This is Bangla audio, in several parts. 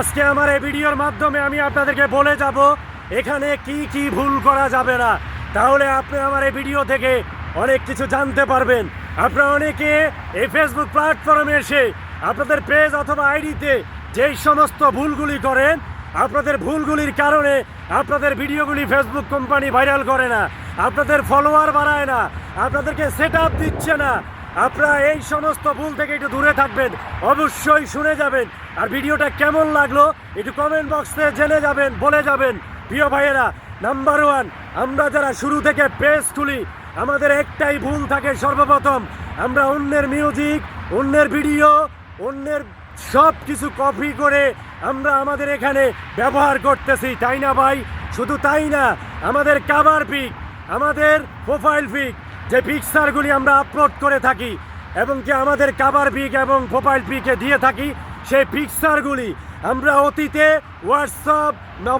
আজকে আমার এই ভিডিওর মাধ্যমে আমি আপনাদেরকে বলে যাব, এখানে কি কি ভুল করা যাবে না। তাহলে আপনি আমার এই ভিডিও থেকে অনেক কিছু জানতে পারবেন। আপনারা অনেকে এই ফেসবুক প্ল্যাটফর্মে এসে আপনাদের পেজ অথবা আইডিতে যেই সমস্ত ভুলগুলি করেন, আপনাদের ভুলগুলির কারণে আপনাদের ভিডিওগুলি ফেসবুক কোম্পানি ভাইরাল করে না। আপনাদের ফলোয়ার বাড়ায় না। আপনাদেরকে সেট দিচ্ছে না। আপনারা এই সমস্ত ভুল থেকে একটু দূরে থাকবেন, অবশ্যই শুনে যাবেন। আর ভিডিওটা কেমন লাগল, একটু কমেন্ট বক্সে জেনে যাবেন, বলে যাবেন। প্রিয় ভাইয়েরা নাম্বার ওয়ান আমরা যারা শুরু থেকে পেজ তুলি আমাদের একটাই ভুল থাকে সর্বপ্রথম। আমরা অন্যের মিউজিক অন্যের ভিডিও অন্যের সব কিছু কপি করে আমরা আমাদের এখানে ব্যবহার করতেছি, তাই না ভাই? শুধু তাই না, আমাদের কাভার পিক আমাদের প্রোফাইল পিক যে পিকচারগুলি আমরা আপলোড করে থাকি এবং কি আমাদের কাভার পিক এবং প্রোফাইল পিকে দিয়ে থাকি, সেই পিকচারগুলি আমরা অতীতে হোয়াটসঅ্যাপ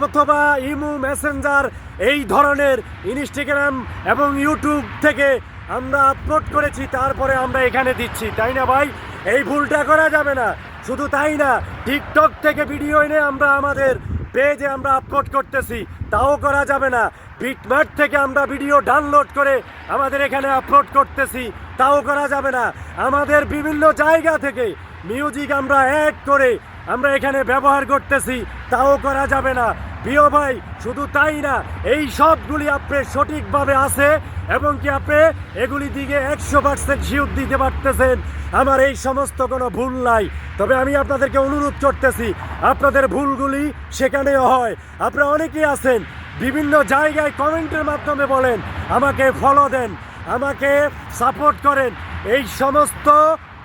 অথবা ইমু মেসেঞ্জার এই ধরনের ইনস্টাগ্রাম এবং ইউটিউব থেকে আমরা আপলোড করেছি, তারপরে আমরা এখানে দিচ্ছি। তাই না ভাই? এই ভুলটা করা যাবে না। শুধু তাই না টিকটক থেকে ভিডিও এনে আমরা আমাদের পেজে আমরা আপলোড করতেছি। তাও করা যাবে না। বিটমার্ট থেকে আমরা ভিডিও ডাউনলোড করে আমাদের এখানে আপলোড করতেছি, তাও করা যাবে না। আমাদের বিভিন্ন জায়গা থেকে মিউজিক আমরা অ্যাড করে আমরা এখানে ব্যবহার করতেছি, তাও করা যাবে না। প্রিয় ভাই শুধু তাই না, এই সবগুলি আপনি সঠিকভাবে আছে এবং কি আপনি এগুলি দিকে একশো পার্সেন্ট শিওর দিতে পারতেছেন। আমার এই সমস্ত কোনো ভুল নাই। তবে আমি আপনাদেরকে অনুরোধ করতেছি, আপনাদের ভুলগুলি সেখানেও হয়। আপনারা অনেকেই আছেন, বিভিন্ন জায়গায় কমেন্টের মাধ্যমে বলেন, আমাকে ফলো দেন, আমাকে সাপোর্ট করেন। এই সমস্ত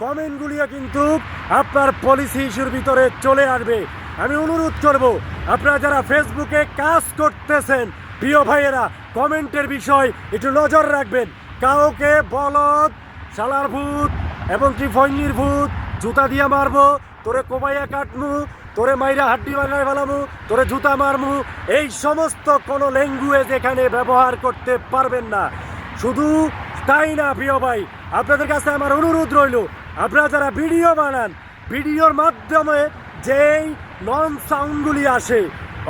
কমেন্টগুলিও কিন্তু আপনার পলিসি ইস্যুর ভিতরে চলে আসবে। আমি অনুরোধ করব, আপনারা যারা ফেসবুকে কাজ করতেছেন, প্রিয় ভাইয়েরা, কমেন্টের বিষয় একটু নজর রাখবেন। কাউকে বলদ, শালার ভূত এবং কি ফৈনির ভূত, জুতা দিয়া মারবো, তোরে কোবাইয়া কাটমু, তোরে মাইরা হাড্ডি বাগায় ফেলামু, তোরে জুতা মারমু, এই সমস্ত কোনো ল্যাঙ্গুয়েজ এখানে ব্যবহার করতে পারবেন না। শুধু তাই না, প্রিয় ভাই, আপনাদের কাছে আমার অনুরোধ রইল, আপনারা যারা ভিডিও বানান, ভিডিওর মাধ্যমে যেই নন সাউন্ডগুলি আসে,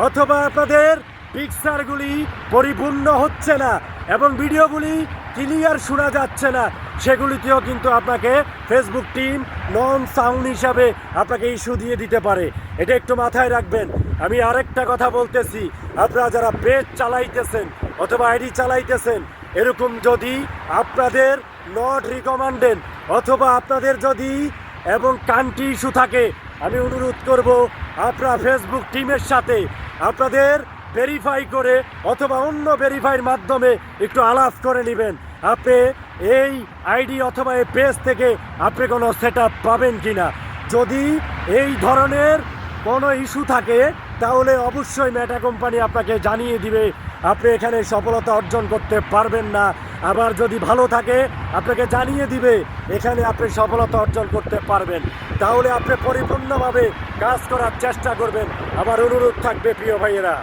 অথবা আপনাদের পিকচারগুলি পরিপূর্ণ হচ্ছে না এবং ভিডিওগুলি ক্লিয়ার শোনা যাচ্ছে না সেগুলিতেও কিন্তু আপনাকে ফেসবুক টিম নন সাউন্ড হিসাবে আপনাকে ইস্যু দিয়ে দিতে পারে। এটা একটু মাথায় রাখবেন। আমি আরেকটা কথা বলতেছি, আপনারা যারা পেজ চালাইতেছেন অথবা আইডি চালাইতেছেন, এরকম যদি আপনাদের নট রিকমান্ডেড অথবা আপনাদের যদি এবং কান্ট্রি ইস্যু থাকে আমি অনুরোধ করব আপনার ফেসবুক টিমের সাথে আপনাদের ভেরিফাই করে অথবা অন্য ভেরিফাইয়ের মাধ্যমে একটু আলাপ করে নেবেন। আপনি এই আইডি অথবা এই পেজ থেকে আপনি কোনো সেট পাবেন কি না যদি এই ধরনের কোনো ইস্যু থাকে তাহলে অবশ্যই মেটা কোম্পানি আপনাকে জানিয়ে দিবে, আপনি এখানে সফলতা অর্জন করতে পারবেন না। আবার যদি ভালো থাকে, আপনাকে জানিয়ে দিবে, এখানে আপনি সফলতা অর্জন করতে পারবেন। তাহলে আপনি পরিপূর্ণভাবে কাজ করার চেষ্টা করবেন। আমার অনুরোধ থাকবে প্রিয় ভাইয়েরা।